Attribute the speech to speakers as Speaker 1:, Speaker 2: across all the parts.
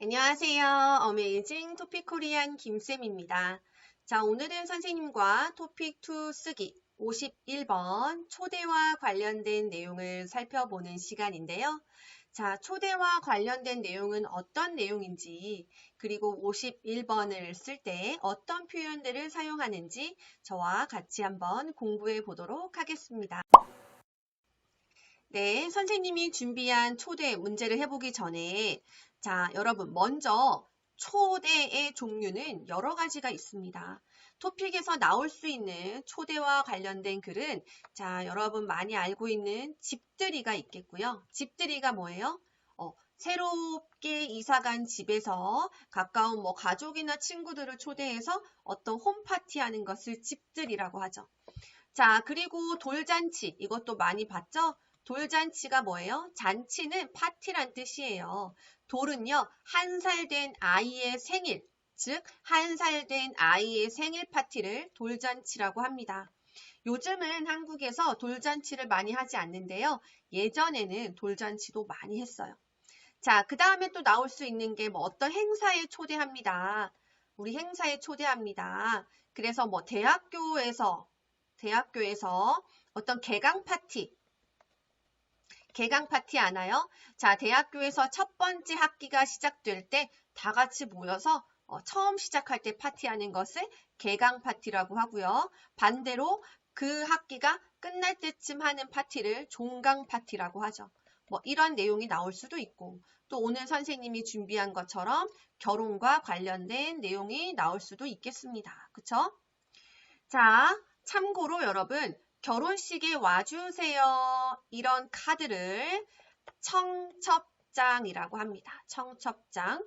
Speaker 1: 안녕하세요. 어메이징 토픽 코리안 김쌤입니다. 자, 오늘은 선생님과 토픽 2 쓰기 51번 초대와 관련된 내용을 살펴보는 시간인데요. 자, 초대와 관련된 내용은 어떤 내용인지, 그리고 51번을 쓸 때 어떤 표현들을 사용하는지 저와 같이 한번 공부해 보도록 하겠습니다. 네, 선생님이 준비한 초대 문제를 해보기 전에 자, 여러분 먼저 초대의 종류는 여러 가지가 있습니다. 토픽에서 나올 수 있는 초대와 관련된 글은 자, 여러분 많이 알고 있는 집들이가 있겠고요. 집들이가 뭐예요? 어, 새롭게 이사간 집에서 가까운 뭐 가족이나 친구들을 초대해서 어떤 홈파티 하는 것을 집들이라고 하죠. 자, 그리고 돌잔치 이것도 많이 봤죠? 돌잔치가 뭐예요? 잔치는 파티란 뜻이에요. 돌은요, 한 살 된 아이의 생일, 즉, 한 살 된 아이의 생일 파티를 돌잔치라고 합니다. 요즘은 한국에서 돌잔치를 많이 하지 않는데요. 예전에는 돌잔치도 많이 했어요. 자, 그 다음에 또 나올 수 있는 게 뭐 어떤 행사에 초대합니다. 우리 행사에 초대합니다. 그래서 뭐 대학교에서, 대학교에서 어떤 개강 파티, 개강 파티 아나요? 자, 대학교에서 첫 번째 학기가 시작될 때 다 같이 모여서 어, 처음 시작할 때 파티하는 것을 개강 파티라고 하고요. 반대로 그 학기가 끝날 때쯤 하는 파티를 종강 파티라고 하죠. 뭐 이런 내용이 나올 수도 있고 또 오늘 선생님이 준비한 것처럼 결혼과 관련된 내용이 나올 수도 있겠습니다. 그쵸? 자, 참고로 여러분 결혼식에 와주세요. 이런 카드를 청첩장이라고 합니다. 청첩장.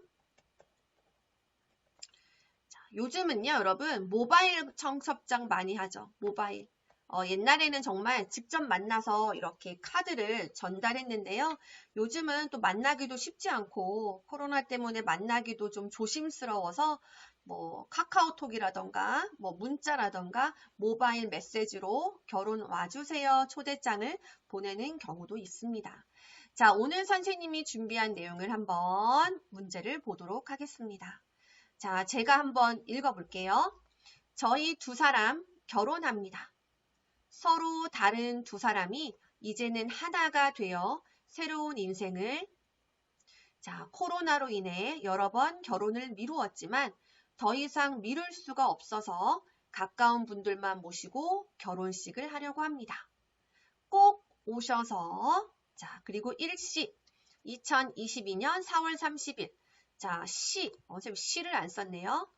Speaker 1: 자, 요즘은요, 여러분, 모바일 청첩장 많이 하죠. 모바일. 어, 옛날에는 정말 직접 만나서 이렇게 카드를 전달했는데요. 요즘은 또 만나기도 쉽지 않고 코로나 때문에 만나기도 좀 조심스러워서 뭐 카카오톡이라던가 뭐 문자라던가 모바일 메시지로 결혼 와주세요 초대장을 보내는 경우도 있습니다. 자, 오늘 선생님이 준비한 내용을 한번 문제를 보도록 하겠습니다. 자, 제가 한번 읽어볼게요. 저희 두 사람 결혼합니다. 서로 다른 두 사람이 이제는 하나가 되어 새로운 인생을 자, 코로나로 인해 여러 번 결혼을 미루었지만 더 이상 미룰 수가 없어서 가까운 분들만 모시고 결혼식을 하려고 합니다. 꼭 오셔서 자 그리고 일시 2022년 4월 30일 자 시, 어, 지금 시를 안 썼네요.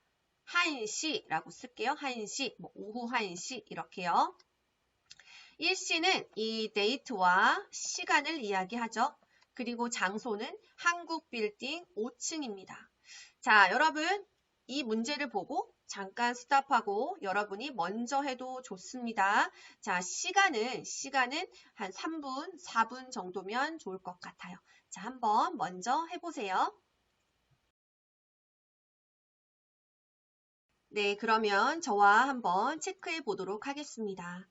Speaker 1: 1시라고 쓸게요. 1시, 뭐 오후 1시 이렇게요. 일시는 이 데이트와 시간을 이야기하죠. 그리고 장소는 한국 빌딩 5층입니다. 자, 여러분 이 문제를 보고 잠깐 스탑하고 여러분이 먼저 해도 좋습니다. 자, 시간은, 시간은 한 3분, 4분 정도면 좋을 것 같아요. 자, 한번 먼저 해보세요. 네, 그러면 저와 한번 체크해 보도록 하겠습니다.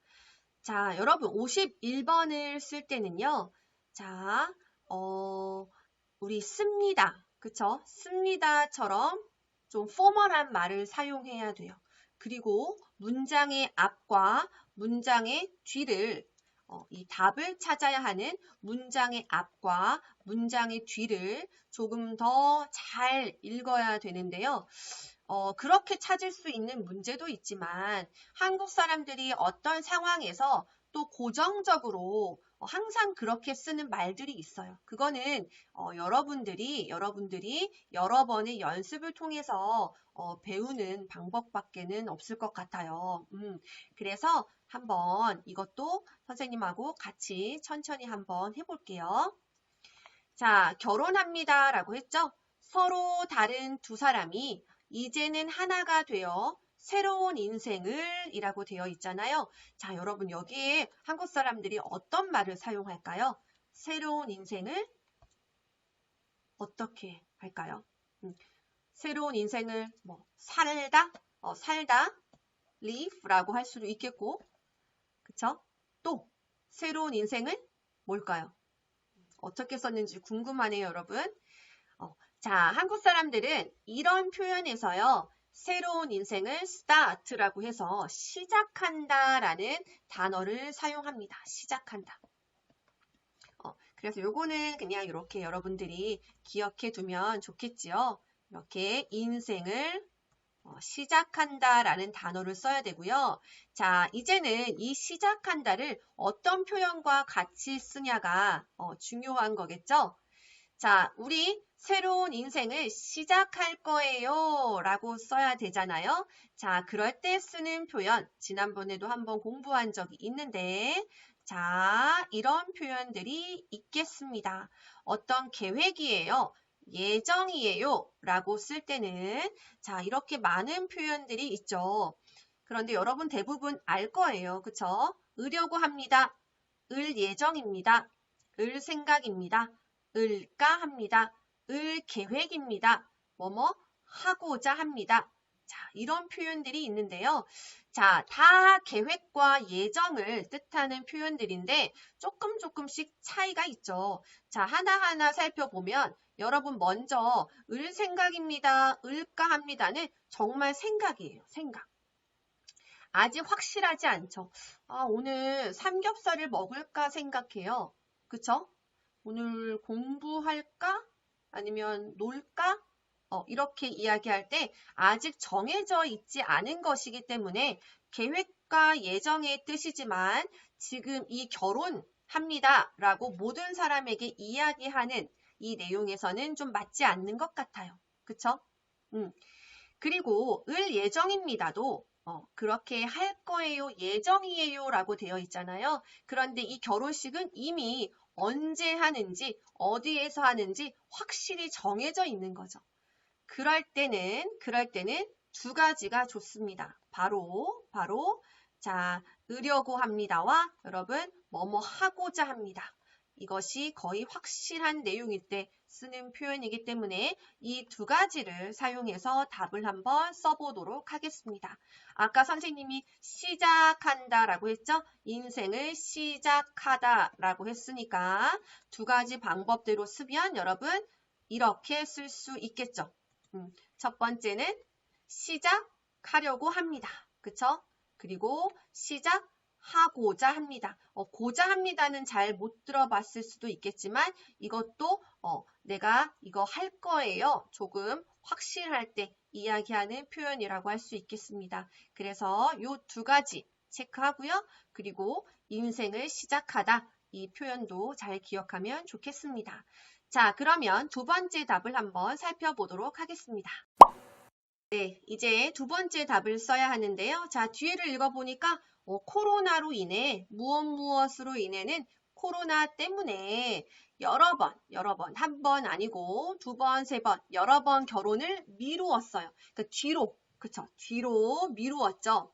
Speaker 1: 자, 여러분 51번을 쓸 때는요. 자, 어, 우리 씁니다. 그쵸? 씁니다처럼 좀 포멀한 말을 사용해야 돼요. 그리고 문장의 앞과 문장의 뒤를 어, 이 답을 찾아야 하는 문장의 앞과 문장의 뒤를 조금 더 잘 읽어야 되는데요. 어, 그렇게 찾을 수 있는 문제도 있지만 한국 사람들이 어떤 상황에서 또 고정적으로 어, 항상 그렇게 쓰는 말들이 있어요. 그거는 어, 여러분들이 여러분들이 여러 번의 연습을 통해서 어, 배우는 방법밖에는 없을 것 같아요. 음, 그래서 한번 이것도 선생님하고 같이 천천히 한번 해볼게요. 자, 결혼합니다라고 했죠? 서로 다른 두 사람이 이제는 하나가 되어 새로운 인생을 이라고 되어 있잖아요. 자, 여러분 여기에 한국 사람들이 어떤 말을 사용할까요? 새로운 인생을 어떻게 할까요? 음, 새로운 인생을 뭐 살다, 어, 살다, live라고 할 수도 있겠고, 그쵸? 또 새로운 인생을 뭘까요? 어떻게 썼는지 궁금하네요, 여러분. 어, 자, 한국 사람들은 이런 표현에서요. 새로운 인생을 start라고 해서 시작한다 라는 단어를 사용합니다. 시작한다. 어, 그래서 요거는 그냥 이렇게 여러분들이 기억해 두면 좋겠지요. 이렇게 인생을 어, 시작한다 라는 단어를 써야 되고요. 자, 이제는 이 시작한다를 어떤 표현과 같이 쓰냐가 어, 중요한 거겠죠. 자, 우리 새로운 인생을 시작할 거예요 라고 써야 되잖아요. 자, 그럴 때 쓰는 표현 지난번에도 한번 공부한 적이 있는데 자, 이런 표현들이 있겠습니다. 어떤 계획이에요. 예정이에요 라고 쓸 때는 자 이렇게 많은 표현들이 있죠. 그런데 여러분 대부분 알 거예요. 그쵸? 으려고 합니다. 을 예정입니다. 을 생각입니다. 을까 합니다. 을 계획입니다. 뭐뭐 하고자 합니다. 자, 이런 표현들이 있는데요. 자, 다 계획과 예정을 뜻하는 표현들인데 조금 조금씩 차이가 있죠. 자, 하나하나 살펴보면 여러분 먼저 을 생각입니다. 을까 합니다는 정말 생각이에요. 생각. 아직 확실하지 않죠. 아, 오늘 삼겹살을 먹을까 생각해요. 그쵸? 오늘 공부할까? 아니면 놀까? 어, 이렇게 이야기할 때 아직 정해져 있지 않은 것이기 때문에 계획과 예정의 뜻이지만 지금 이 결혼합니다 라고 모든 사람에게 이야기하는 이 내용에서는 좀 맞지 않는 것 같아요. 그쵸? 음. 그리고 을 예정입니다도 어, 그렇게 할 거예요, 예정이에요 라고 되어 있잖아요. 그런데 이 결혼식은 이미 언제 하는지, 어디에서 하는지 확실히 정해져 있는 거죠. 그럴 때는 그럴 때는 두 가지가 좋습니다. 바로 바로 자, 으려고 합니다와 여러분 뭐뭐 하고자 합니다. 이것이 거의 확실한 내용일 때 쓰는 표현이기 때문에 이 두 가지를 사용해서 답을 한번 써보도록 하겠습니다. 아까 선생님이 시작한다 라고 했죠? 인생을 시작하다 라고 했으니까 두 가지 방법대로 쓰면 여러분 이렇게 쓸 수 있겠죠? 음, 첫 번째는 시작하려고 합니다. 그쵸? 그리고 시작 하고자 합니다. 어, 고자 합니다는 잘 못 들어봤을 수도 있겠지만 이것도 어, 내가 이거 할 거예요. 조금 확실할 때 이야기하는 표현이라고 할 수 있겠습니다. 그래서 이 두 가지 체크하고요. 그리고 인생을 시작하다 이 표현도 잘 기억하면 좋겠습니다. 자, 그러면 두 번째 답을 한번 살펴보도록 하겠습니다. 네, 이제 두 번째 답을 써야 하는데요. 자, 뒤에를 읽어보니까 어, 코로나로 인해 무엇 무엇으로 인해는 코로나 때문에 여러 번, 여러 번, 한 번 아니고 두 번, 세 번, 여러 번 결혼을 미루었어요. 그러니까 뒤로, 그쵸? 뒤로 미루었죠.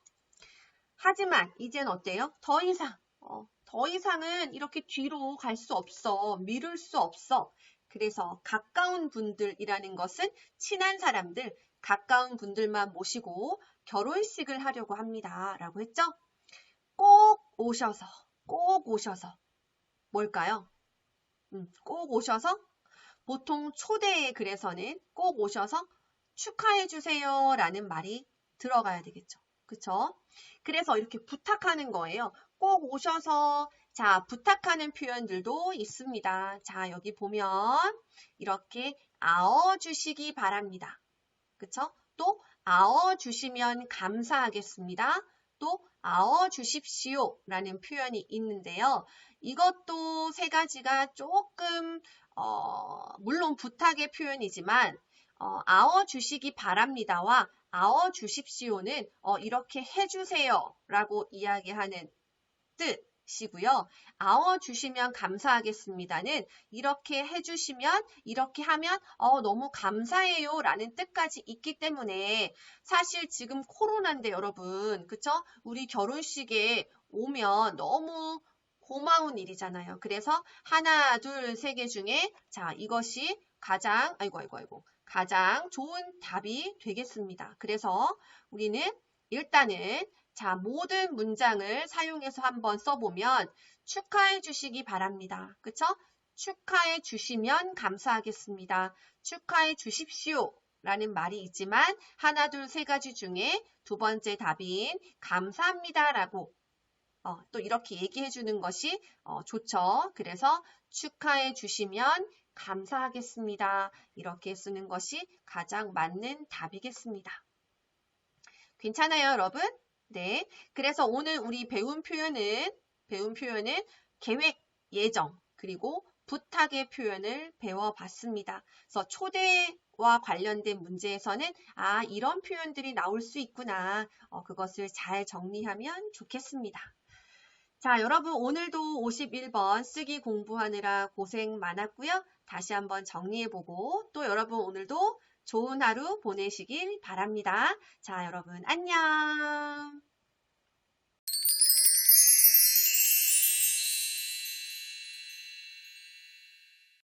Speaker 1: 하지만 이젠 어때요? 더 이상, 어, 더 이상은 이렇게 뒤로 갈 수 없어. 미룰 수 없어. 그래서 가까운 분들이라는 것은 친한 사람들, 가까운 분들만 모시고 결혼식을 하려고 합니다. 라고 했죠? 꼭 오셔서, 꼭 오셔서. 뭘까요? 음, 꼭 오셔서 보통 초대의 글에서는 꼭 오셔서 축하해 주세요 라는 말이 들어가야 되겠죠. 그쵸? 그래서 이렇게 부탁하는 거예요. 꼭 오셔서 자, 부탁하는 표현들도 있습니다. 자, 여기 보면 이렇게 아어 주시기 바랍니다. 그쵸? 또 아어 주시면 감사하겠습니다. 또 아어 주십시오 라는 표현이 있는데요. 이것도 세 가지가 조금 어, 물론 부탁의 표현이지만 어, 아어 주시기 바랍니다와 아어 주십시오는 어, 이렇게 해주세요 라고 이야기하는 뜻 시고요. 아워 주시면 감사하겠습니다는 이렇게 해주시면 이렇게 하면 어, 너무 감사해요 라는 뜻까지 있기 때문에 사실 지금 코로나인데 여러분 그쵸? 우리 결혼식에 오면 너무 고마운 일이잖아요. 그래서 하나 둘 세 개 중에 자 이것이 가장 아이고 아이고 아이고 가장 좋은 답이 되겠습니다. 그래서 우리는 일단은 자, 모든 문장을 사용해서 한번 써보면 축하해 주시기 바랍니다. 그쵸? 축하해 주시면 감사하겠습니다. 축하해 주십시오. 라는 말이 있지만 하나, 둘, 세 가지 중에 두 번째 답인 감사합니다. 라고 어, 또 이렇게 얘기해 주는 것이 어, 좋죠. 그래서 축하해 주시면 감사하겠습니다. 이렇게 쓰는 것이 가장 맞는 답이겠습니다. 괜찮아요, 여러분? 네. 그래서 오늘 우리 배운 표현은 배운 표현은 계획, 예정, 그리고 부탁의 표현을 배워봤습니다. 그래서 초대와 관련된 문제에서는 아 이런 표현들이 나올 수 있구나. 어, 그것을 잘 정리하면 좋겠습니다. 자, 여러분 오늘도 51번 쓰기 공부하느라 고생 많았고요. 다시 한번 정리해보고 또 여러분 오늘도 좋은 하루 보내시길 바랍니다. 자, 여러분 안녕.